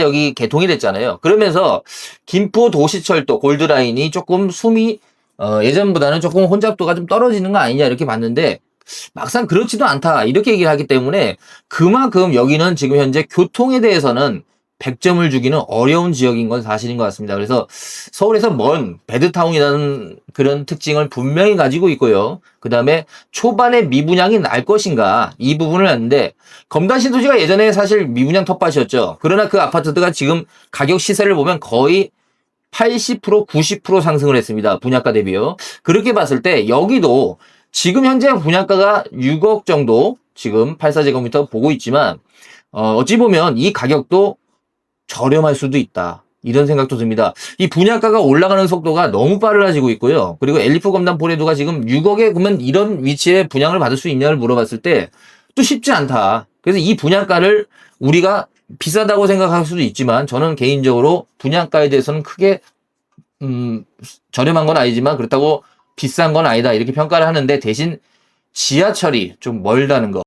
여기 개통이 됐잖아요. 그러면서 김포 도시철도 골드라인이 조금 숨이 어, 예전보다는 조금 혼잡도가 좀 떨어지는 거 아니냐 이렇게 봤는데 막상 그렇지도 않다 이렇게 얘기를 하기 때문에 그만큼 여기는 지금 현재 교통에 대해서는 100점을 주기는 어려운 지역인 건 사실인 것 같습니다. 그래서 서울에서 먼 베드타운이라는 그런 특징을 분명히 가지고 있고요. 그 다음에 초반에 미분양이 날 것인가 이 부분을 하는데 검단 신도시가 예전에 사실 미분양 텃밭이었죠. 그러나 그 아파트가 지금 가격 시세를 보면 거의 80% 90% 상승을 했습니다. 분양가 대비요. 그렇게 봤을 때 여기도 지금 현재 분양가가 6억 정도 지금 84제곱미터 보고 있지만 어, 어찌 보면 이 가격도 저렴할 수도 있다. 이런 생각도 듭니다. 이 분양가가 올라가는 속도가 너무 빨라지고 있고요. 그리고 엘리프 검단 포레도가 지금 6억에 그러면 이런 위치에 분양을 받을 수 있냐를 물어봤을 때 또 쉽지 않다. 그래서 이 분양가를 우리가 비싸다고 생각할 수도 있지만 저는 개인적으로 분양가에 대해서는 크게 음, 저렴한 건 아니지만 그렇다고 비싼 건 아니다 이렇게 평가를 하는데 대신 지하철이 좀 멀다는 거